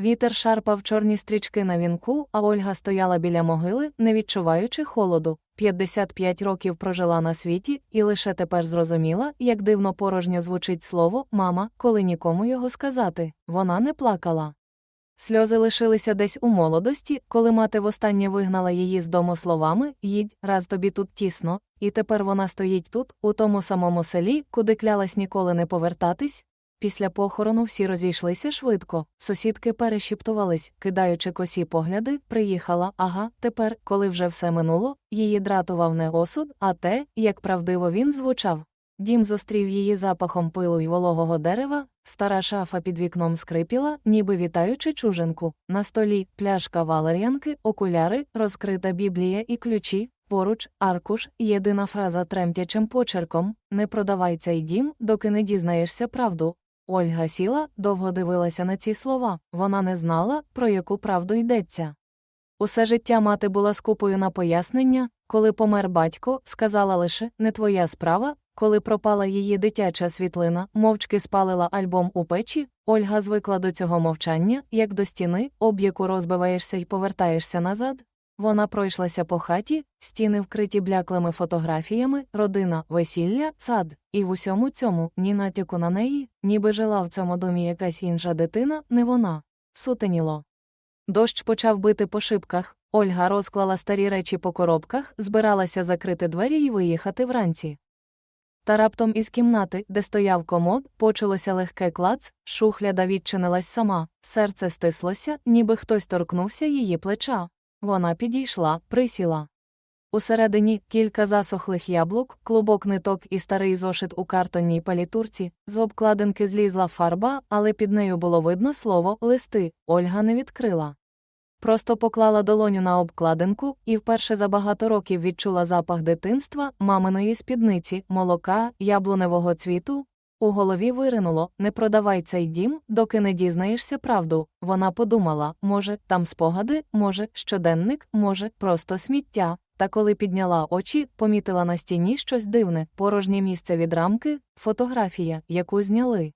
Вітер шарпав чорні стрічки на вінку, а Ольга стояла біля могили, не відчуваючи холоду. 55 років прожила на світі і лише тепер зрозуміла, як дивно порожньо звучить слово мама, коли нікому його сказати. Вона не плакала. Сльози лишилися десь у молодості, коли мати востаннє вигнала її з дому словами їдь, раз тобі тут тісно, і тепер вона стоїть тут, у тому самому селі, куди клялась ніколи не повертатись. Після похорону всі розійшлися швидко, сусідки перешіптувались, кидаючи косі погляди, приїхала, ага, тепер, коли вже все минуло, її дратував не осуд, а те, як правдиво він звучав. Дім зустрів її запахом пилу й вологого дерева, стара шафа під вікном скрипіла, ніби вітаючи чужинку. На столі пляшка валер'янки, окуляри, розкрита біблія і ключі, поруч, аркуш, єдина фраза тремтячим почерком не продавай цей дім, доки не дізнаєшся правду. Ольга сіла, довго дивилася на ці слова, вона не знала, про яку правду йдеться. Усе життя мати була скупою на пояснення, коли помер батько, сказала лише не твоя справа, коли пропала її дитяча світлина, мовчки спалила альбом у печі, Ольга звикла до цього мовчання, як до стіни, об яку розбиваєшся і повертаєшся назад. Вона пройшлася по хаті, стіни вкриті бляклими фотографіями, родина, весілля, сад, і в усьому цьому ні натяку на неї, ніби жила в цьому домі якась інша дитина, не вона. Сутеніло. Дощ почав бити по шибках, Ольга розклала старі речі по коробках, збиралася закрити двері і виїхати вранці. Та раптом із кімнати, де стояв комод, почулося легке клац, шухляда відчинилась сама, серце стислося, ніби хтось торкнувся її плеча. Вона підійшла, присіла. Усередині кілька засохлих яблук, клубок ниток і старий зошит у картонній палітурці, з обкладинки злізла фарба, але під нею було видно слово листи. Ольга не відкрила. Просто поклала долоню на обкладинку і вперше за багато років відчула запах дитинства, маминої спідниці, молока, яблуневого цвіту. У голові виринуло не продавай цей дім, доки не дізнаєшся правду. Вона подумала може, там спогади, може, щоденник, може, просто сміття. Та коли підняла очі, помітила на стіні щось дивне, порожнє місце від рамки, фотографія, яку зняли.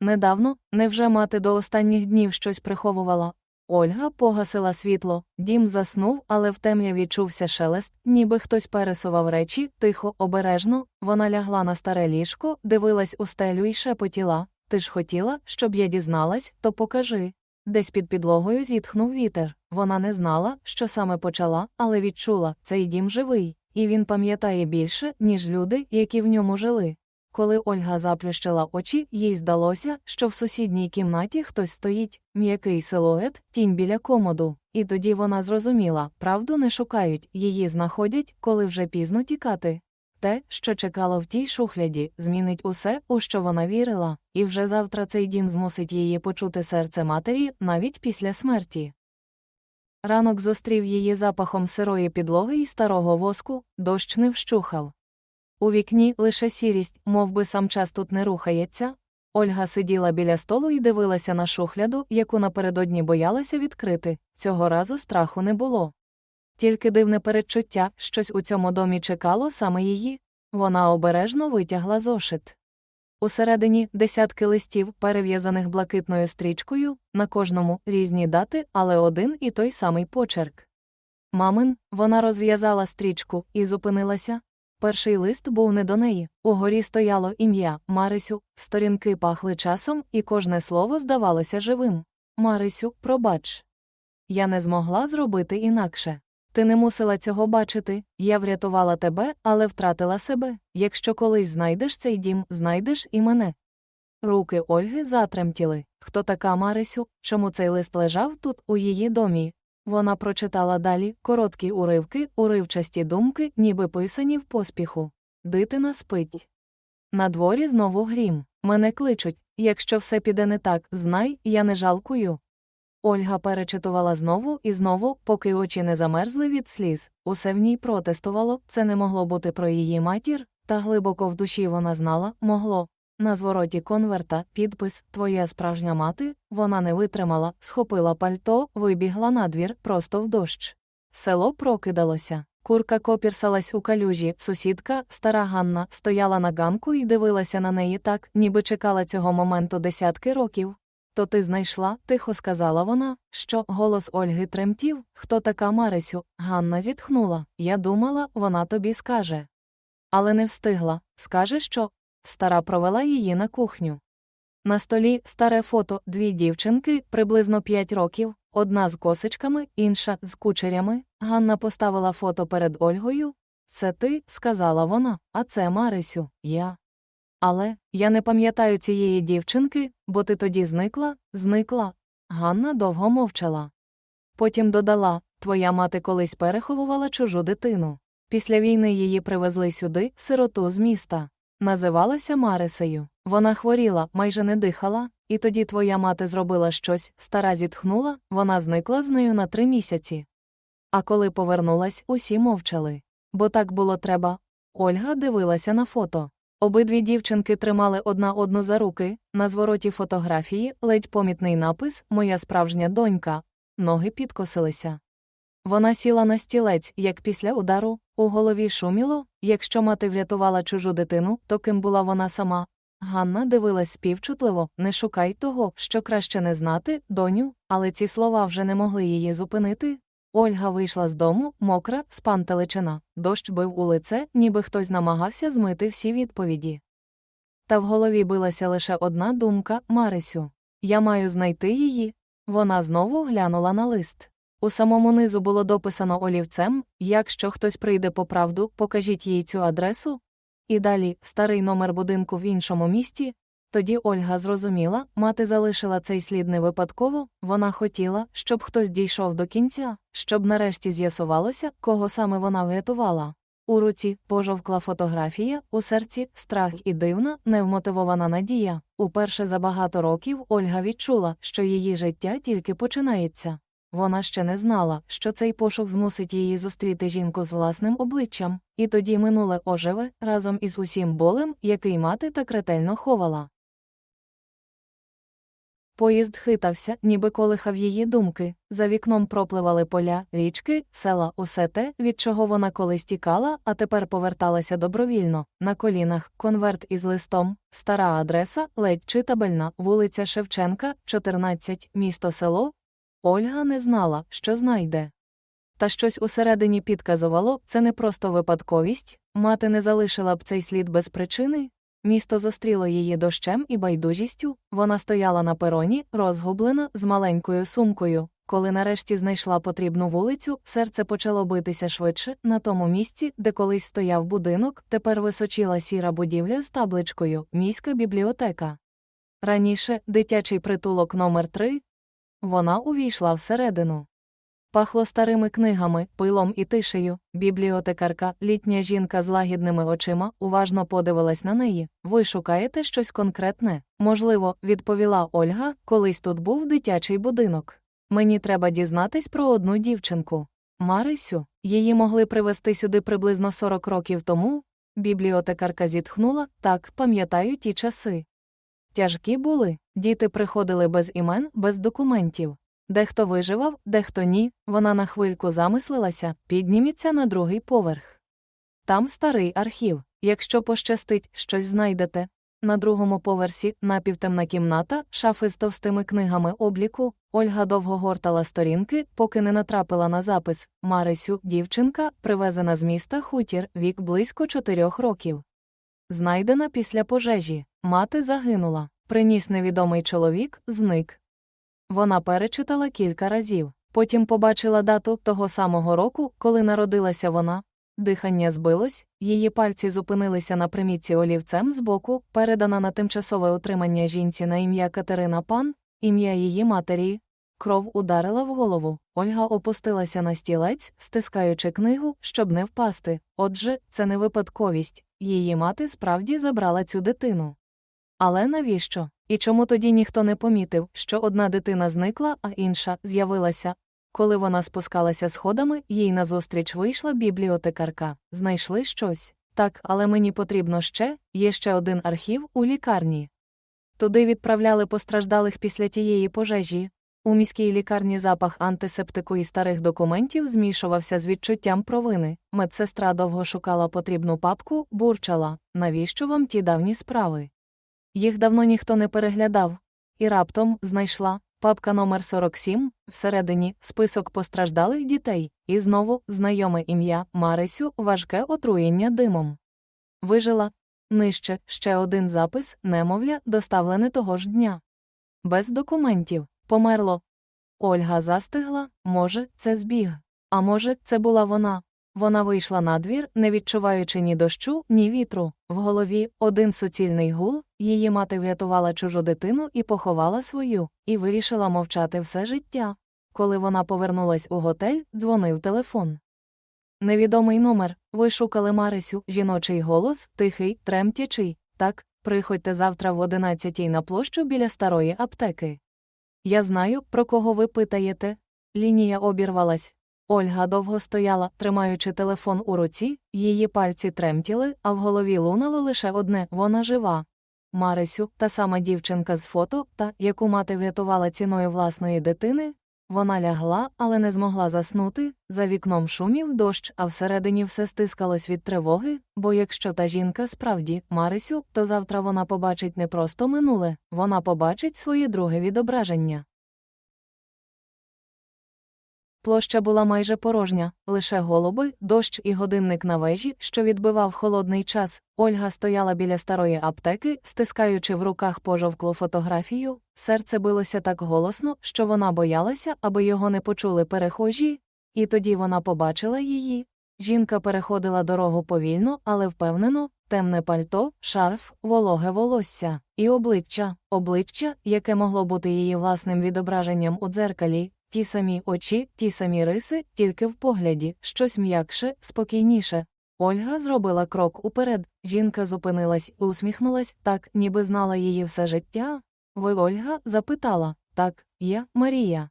Недавно, невже мати до останніх днів щось приховувала? Ольга погасила світло, дім заснув, але в темряві чувся шелест, ніби хтось пересував речі, тихо, обережно, вона лягла на старе ліжко, дивилась у стелю і шепотіла. Ти ж хотіла, щоб я дізналась, то покажи. Десь під підлогою зітхнув вітер. Вона не знала, що саме почала, але відчула, цей дім живий, і він пам'ятає більше, ніж люди, які в ньому жили. Коли Ольга заплющила очі, їй здалося, що в сусідній кімнаті хтось стоїть, м'який силует, тінь біля комоду, і тоді вона зрозуміла, правду не шукають, її знаходять, коли вже пізно тікати. Те, що чекало в тій шухляді, змінить усе, у що вона вірила, і вже завтра цей дім змусить її почути серце матері навіть після смерті. Ранок зустрів її запахом сирої підлоги і старого воску, дощ не вщухав. У вікні лише сірість, мов би сам час тут не рухається. Ольга сиділа біля столу і дивилася на шухляду, яку напередодні боялася відкрити. Цього разу страху не було. Тільки дивне передчуття, щось у цьому домі чекало саме її. Вона обережно витягла зошит. Усередині десятки листів, перев'язаних блакитною стрічкою, на кожному різні дати, але один і той самий почерк. Мамин, вона розв'язала стрічку і зупинилася. Перший лист був не до неї. Угорі стояло ім'я Марисю, сторінки пахли часом, і кожне слово здавалося живим. Марисю, пробач. Я не змогла зробити інакше. Ти не мусила цього бачити, я врятувала тебе, але втратила себе. Якщо колись знайдеш цей дім, знайдеш і мене. Руки Ольги затремтіли. Хто така Марисю, чому цей лист лежав тут, у її домі? Вона прочитала далі короткі уривки, уривчасті думки, ніби писані в поспіху. Дитина спить. На дворі знову грім. Мене кличуть. Якщо все піде не так, знай, я не жалкую. Ольга перечитувала знову і знову, поки очі не замерзли від сліз. Усе в ній протестувало, це не могло бути про її матір, та глибоко в душі вона знала, могло. На звороті конверта підпис Твоя справжня мати, вона не витримала, схопила пальто, вибігла на двір просто в дощ. Село прокидалося. Курка копірсалась у калюжі, сусідка, стара Ганна, стояла на ганку і дивилася на неї так, ніби чекала цього моменту десятки років. То ти знайшла, тихо сказала вона, що голос Ольги тремтів. Хто така Марисю? Ганна зітхнула. Я думала, вона тобі скаже. Але не встигла. Скаже, що стара провела її на кухню. На столі старе фото дві дівчинки, приблизно п'ять років, одна з косичками, інша з кучерями. Ганна поставила фото перед Ольгою. Це ти, сказала вона, а це Марисю, я. Але я не пам'ятаю цієї дівчинки, бо ти тоді зникла, зникла. Ганна довго мовчала. Потім додала Твоя мати колись переховувала чужу дитину. Після війни її привезли сюди, сироту з міста. Називалася Марисею. Вона хворіла, майже не дихала, і тоді твоя мати зробила щось, стара зітхнула, вона зникла з нею на три місяці. А коли повернулась, усі мовчали. Бо так було треба. Ольга дивилася на фото. Обидві дівчинки тримали одна одну за руки, на звороті фотографії ледь помітний напис Моя справжня донька. Ноги підкосилися. Вона сіла на стілець, як після удару, у голові шуміло, якщо мати врятувала чужу дитину, то ким була вона сама. Ганна дивилась співчутливо не шукай того, що краще не знати, доню, але ці слова вже не могли її зупинити. Ольга вийшла з дому, мокра, спантеличена, дощ бив у лице, ніби хтось намагався змити всі відповіді. Та в голові билася лише одна думка Марисю. Я маю знайти її. Вона знову глянула на лист. У самому низу було дописано олівцем якщо хтось прийде по правду, покажіть їй цю адресу. І далі старий номер будинку в іншому місті. Тоді Ольга зрозуміла, мати залишила цей слід не випадково, вона хотіла, щоб хтось дійшов до кінця, щоб нарешті з'ясувалося, кого саме вона врятувала. У руці пожовкла фотографія, у серці страх і дивна, невмотивована надія. Уперше за багато років Ольга відчула, що її життя тільки починається. Вона ще не знала, що цей пошук змусить її зустріти жінку з власним обличчям, і тоді минуле оживе разом із усім болем, який мати так ретельно ховала. Поїзд хитався, ніби колихав її думки. За вікном пропливали поля, річки, села, усе те, від чого вона колись тікала, а тепер поверталася добровільно. На колінах конверт із листом, стара адреса, ледь читабельна, вулиця Шевченка, 14, місто село. Ольга не знала, що знайде. Та щось усередині підказувало це не просто випадковість, мати не залишила б цей слід без причини. Місто зустріло її дощем і байдужістю, вона стояла на пероні, розгублена, з маленькою сумкою. Коли нарешті знайшла потрібну вулицю, серце почало битися швидше. На тому місці, де колись стояв будинок, тепер височила сіра будівля з табличкою Міська бібліотека. Раніше дитячий притулок номер 3 Вона увійшла всередину. Пахло старими книгами, пилом і тишею. Бібліотекарка, літня жінка з лагідними очима, уважно подивилась на неї. Ви шукаєте щось конкретне? Можливо, відповіла Ольга, колись тут був дитячий будинок. Мені треба дізнатись про одну дівчинку. Марисю, її могли привезти сюди приблизно 40 років тому. Бібліотекарка зітхнула, так, пам'ятаю ті часи. Тяжкі були, діти приходили без імен, без документів. Дехто виживав, дехто ні, вона на хвильку замислилася, підніміться на другий поверх. Там старий архів. Якщо пощастить, щось знайдете. На другому поверсі напівтемна кімната, шафи з товстими книгами обліку. Ольга довго гортала сторінки, поки не натрапила на запис Марисю, дівчинка, привезена з міста хутір, вік близько чотирьох років. Знайдена після пожежі. Мати загинула. Приніс невідомий чоловік, зник. Вона перечитала кілька разів. Потім побачила дату того самого року, коли народилася вона. Дихання збилось, її пальці зупинилися на примітці олівцем збоку, передана на тимчасове утримання жінці на ім'я Катерина Пан, ім'я її матері. Кров ударила в голову. Ольга опустилася на стілець, стискаючи книгу, щоб не впасти. Отже, це не випадковість. Її мати справді забрала цю дитину. Але навіщо? І чому тоді ніхто не помітив, що одна дитина зникла, а інша з'явилася? Коли вона спускалася сходами, їй назустріч вийшла бібліотекарка. Знайшли щось. Так, але мені потрібно ще, є ще один архів у лікарні. Туди відправляли постраждалих після тієї пожежі. У міській лікарні запах антисептику і старих документів змішувався з відчуттям провини. Медсестра довго шукала потрібну папку, бурчала навіщо вам ті давні справи? Їх давно ніхто не переглядав. І раптом знайшла папка номер 47, всередині список постраждалих дітей, і знову знайоме ім'я Марисю, важке отруєння димом. Вижила. Нижче ще один запис, немовля, доставлене того ж дня. Без документів. Померло. Ольга застигла, може, це збіг. А може, це була вона. Вона вийшла на двір, не відчуваючи ні дощу, ні вітру. В голові один суцільний гул, її мати врятувала чужу дитину і поховала свою, і вирішила мовчати все життя. Коли вона повернулась у готель, дзвонив телефон. Невідомий номер. Ви шукали Марисю, жіночий голос, тихий, тремтячий. Так, приходьте завтра в одинадцятій на площу біля старої аптеки. Я знаю, про кого ви питаєте. Лінія обірвалась. Ольга довго стояла, тримаючи телефон у руці, її пальці тремтіли, а в голові лунало лише одне вона жива. Марисю, та сама дівчинка з фото, та, яку мати врятувала ціною власної дитини, вона лягла, але не змогла заснути, за вікном шумів дощ, а всередині все стискалось від тривоги, бо якщо та жінка справді Марисю, то завтра вона побачить не просто минуле, вона побачить своє друге відображення. Площа була майже порожня, лише голуби, дощ і годинник на вежі, що відбивав холодний час. Ольга стояла біля старої аптеки, стискаючи в руках пожовклу фотографію. Серце билося так голосно, що вона боялася, аби його не почули перехожі, і тоді вона побачила її. Жінка переходила дорогу повільно, але впевнено, темне пальто, шарф, вологе волосся, і обличчя, обличчя, яке могло бути її власним відображенням у дзеркалі, ті самі очі, ті самі риси, тільки в погляді, щось м'якше, спокійніше. Ольга зробила крок уперед. Жінка зупинилась і усміхнулась, так, ніби знала її все життя. Ви Ольга запитала так, я Марія.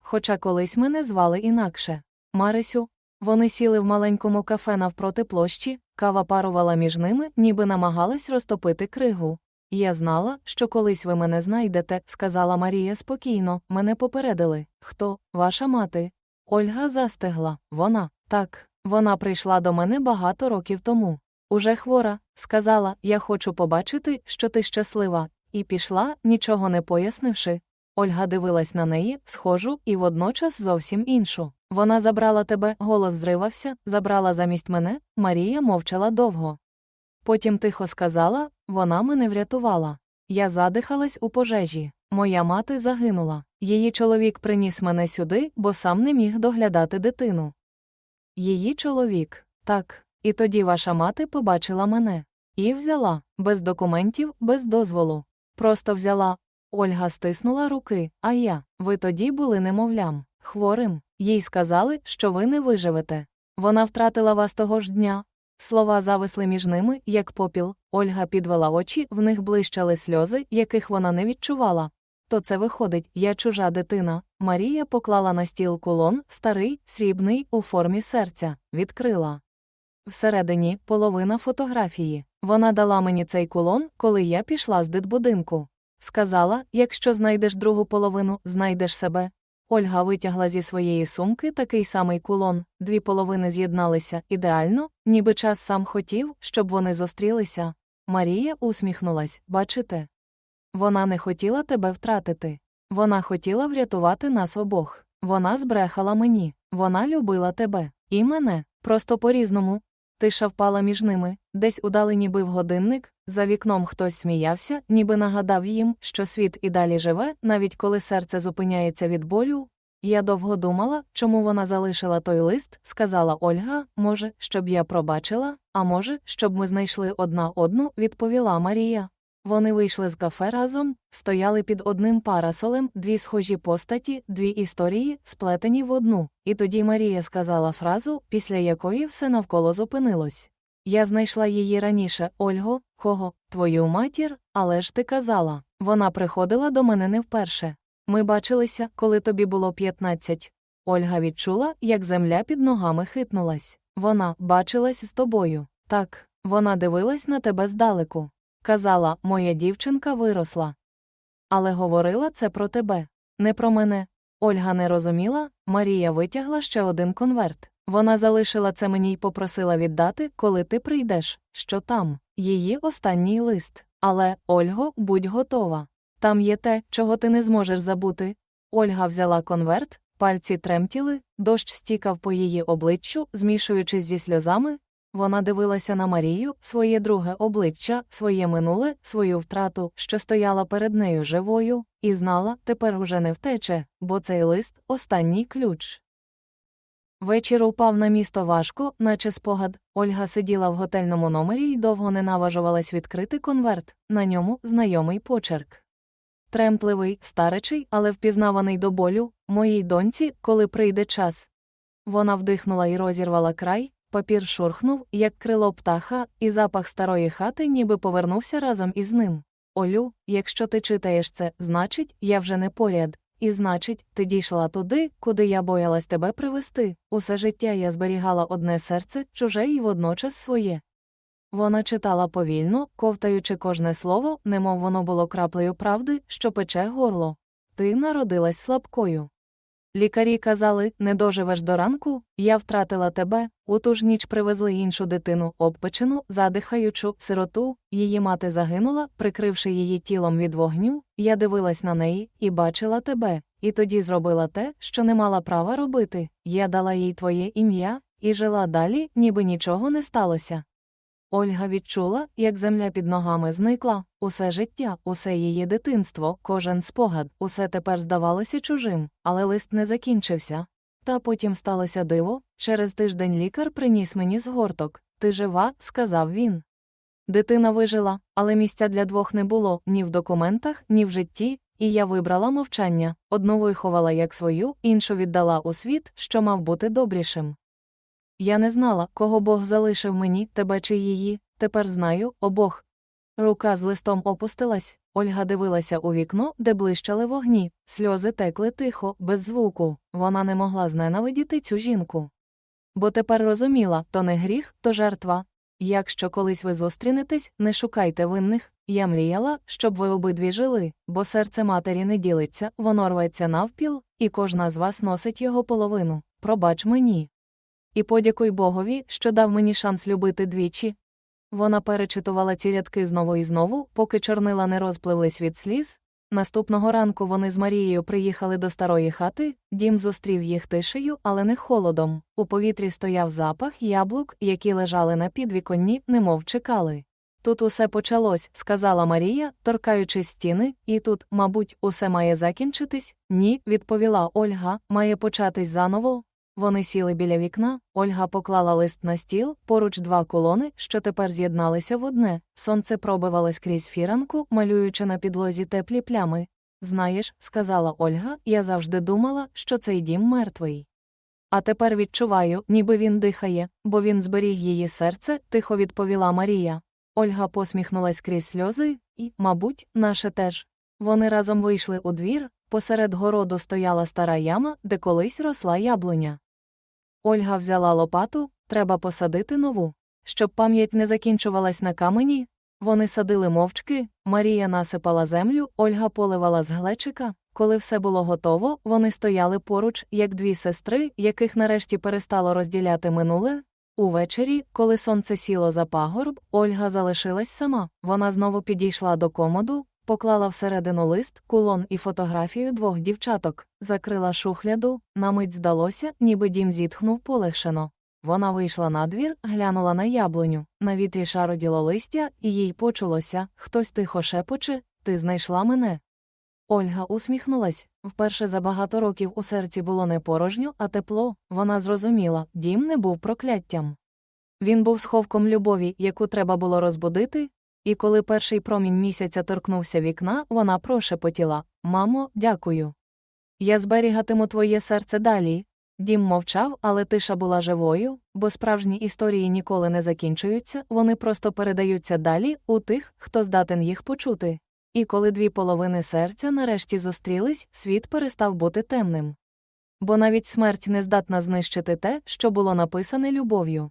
Хоча колись мене звали інакше. Марисю. Вони сіли в маленькому кафе навпроти площі, кава парувала між ними, ніби намагалась розтопити кригу. Я знала, що колись ви мене знайдете, сказала Марія спокійно, мене попередили. Хто, ваша мати? Ольга застигла. Вона. Так, вона прийшла до мене багато років тому. Уже хвора, сказала, я хочу побачити, що ти щаслива, і пішла, нічого не пояснивши. Ольга дивилась на неї, схожу, і водночас зовсім іншу. Вона забрала тебе, голос зривався, забрала замість мене, Марія мовчала довго. Потім тихо сказала вона мене врятувала. Я задихалась у пожежі. Моя мати загинула. Її чоловік приніс мене сюди, бо сам не міг доглядати дитину. Її чоловік, так, і тоді ваша мати побачила мене. І взяла, без документів, без дозволу. Просто взяла. Ольга стиснула руки, а я, ви тоді були немовлям, хворим. Їй сказали, що ви не виживете. Вона втратила вас того ж дня. Слова зависли між ними, як попіл. Ольга підвела очі, в них блищали сльози, яких вона не відчувала. То це виходить, я чужа дитина. Марія поклала на стіл кулон, старий, срібний, у формі серця, відкрила. Всередині половина фотографії. Вона дала мені цей кулон, коли я пішла з дитбудинку. Сказала: якщо знайдеш другу половину, знайдеш себе. Ольга витягла зі своєї сумки такий самий кулон, дві половини з'єдналися ідеально, ніби час сам хотів, щоб вони зустрілися. Марія усміхнулась бачите? Вона не хотіла тебе втратити. Вона хотіла врятувати нас обох. Вона збрехала мені, вона любила тебе і мене, просто по-різному. Тиша впала між ними, десь удалені бив годинник, за вікном хтось сміявся, ніби нагадав їм, що світ і далі живе, навіть коли серце зупиняється від болю. Я довго думала, чому вона залишила той лист, сказала Ольга, може, щоб я пробачила, а може, щоб ми знайшли одна одну, відповіла Марія. Вони вийшли з кафе разом, стояли під одним парасолем, дві схожі постаті, дві історії, сплетені в одну, і тоді Марія сказала фразу, після якої все навколо зупинилось. Я знайшла її раніше, Ольго, кого, твою матір, але ж ти казала. Вона приходила до мене не вперше. Ми бачилися, коли тобі було 15. Ольга відчула, як земля під ногами хитнулась. Вона бачилась з тобою. Так, вона дивилась на тебе здалеку. Казала, моя дівчинка виросла. Але говорила це про тебе, не про мене. Ольга не розуміла, Марія витягла ще один конверт. Вона залишила це мені й попросила віддати, коли ти прийдеш, що там, її останній лист. Але, Ольго, будь готова. Там є те, чого ти не зможеш забути. Ольга взяла конверт, пальці тремтіли, дощ стікав по її обличчю, змішуючись зі сльозами. Вона дивилася на Марію, своє друге обличчя, своє минуле, свою втрату, що стояла перед нею живою, і знала, тепер уже не втече, бо цей лист останній ключ. Вечір упав на місто важко, наче спогад. Ольга сиділа в готельному номері й довго не наважувалась відкрити конверт, на ньому знайомий почерк. Тремтливий, старечий, але впізнаваний до болю, моїй доньці, коли прийде час. Вона вдихнула і розірвала край, папір шурхнув, як крило птаха, і запах старої хати ніби повернувся разом із ним. Олю, якщо ти читаєш це, значить, я вже не поряд. І значить, ти дійшла туди, куди я боялась тебе привести. Усе життя я зберігала одне серце, чуже і водночас своє. Вона читала повільно, ковтаючи кожне слово, немов воно було краплею правди, що пече горло. Ти народилась слабкою. Лікарі казали, не доживеш до ранку, я втратила тебе, у ту ж ніч привезли іншу дитину, обпечену, задихаючу, сироту, її мати загинула, прикривши її тілом від вогню, я дивилась на неї і бачила тебе, і тоді зробила те, що не мала права робити. Я дала їй твоє ім'я і жила далі, ніби нічого не сталося. Ольга відчула, як земля під ногами зникла, усе життя, усе її дитинство, кожен спогад, усе тепер здавалося чужим, але лист не закінчився. Та потім сталося диво через тиждень лікар приніс мені згорток. Ти жива, сказав він. Дитина вижила, але місця для двох не було ні в документах, ні в житті, і я вибрала мовчання одну виховала як свою, іншу віддала у світ, що мав бути добрішим. Я не знала, кого Бог залишив мені, тебе чи її, тепер знаю, обох. Рука з листом опустилась, Ольга дивилася у вікно, де блищали вогні, сльози текли тихо, без звуку, вона не могла зненавидіти цю жінку. Бо тепер розуміла то не гріх, то жертва. Якщо колись ви зустрінетесь, не шукайте винних. Я мріяла, щоб ви обидві жили, бо серце матері не ділиться, воно рветься навпіл, і кожна з вас носить його половину. Пробач мені. І подякуй Богові, що дав мені шанс любити двічі. Вона перечитувала ці рядки знову і знову, поки чорнила не розпливлись від сліз. Наступного ранку вони з Марією приїхали до старої хати, дім зустрів їх тишею, але не холодом. У повітрі стояв запах яблук, які лежали на підвіконні, немов чекали. Тут усе почалось, сказала Марія, торкаючи стіни, і тут, мабуть, усе має закінчитись? Ні, відповіла Ольга, має початись заново, вони сіли біля вікна, Ольга поклала лист на стіл, поруч два колони, що тепер з'єдналися в одне. Сонце пробивалось крізь фіранку, малюючи на підлозі теплі плями. Знаєш, сказала Ольга, я завжди думала, що цей дім мертвий. А тепер відчуваю, ніби він дихає, бо він зберіг її серце, тихо відповіла Марія. Ольга посміхнулась крізь сльози, і, мабуть, наше теж. Вони разом вийшли у двір, посеред городу стояла стара яма, де колись росла яблуня. Ольга взяла лопату, треба посадити нову. Щоб пам'ять не закінчувалась на камені, вони садили мовчки, Марія насипала землю, Ольга поливала з глечика. Коли все було готово, вони стояли поруч, як дві сестри, яких нарешті перестало розділяти минуле. Увечері, коли сонце сіло за пагорб, Ольга залишилась сама. Вона знову підійшла до комоду, поклала всередину лист, кулон і фотографію двох дівчаток, закрила шухляду, на мить здалося, ніби дім зітхнув полегшено. Вона вийшла на двір, глянула на яблуню, на вітрі шароділо листя, і їй почулося хтось тихо шепоче, ти знайшла мене. Ольга усміхнулась. Вперше за багато років у серці було не порожньо, а тепло. Вона зрозуміла, дім не був прокляттям. Він був сховком любові, яку треба було розбудити, і коли перший промінь місяця торкнувся вікна, вона прошепотіла Мамо, дякую. Я зберігатиму твоє серце далі. Дім мовчав, але тиша була живою, бо справжні історії ніколи не закінчуються, вони просто передаються далі у тих, хто здатен їх почути. І коли дві половини серця нарешті зустрілись, світ перестав бути темним. Бо навіть смерть не здатна знищити те, що було написане любов'ю.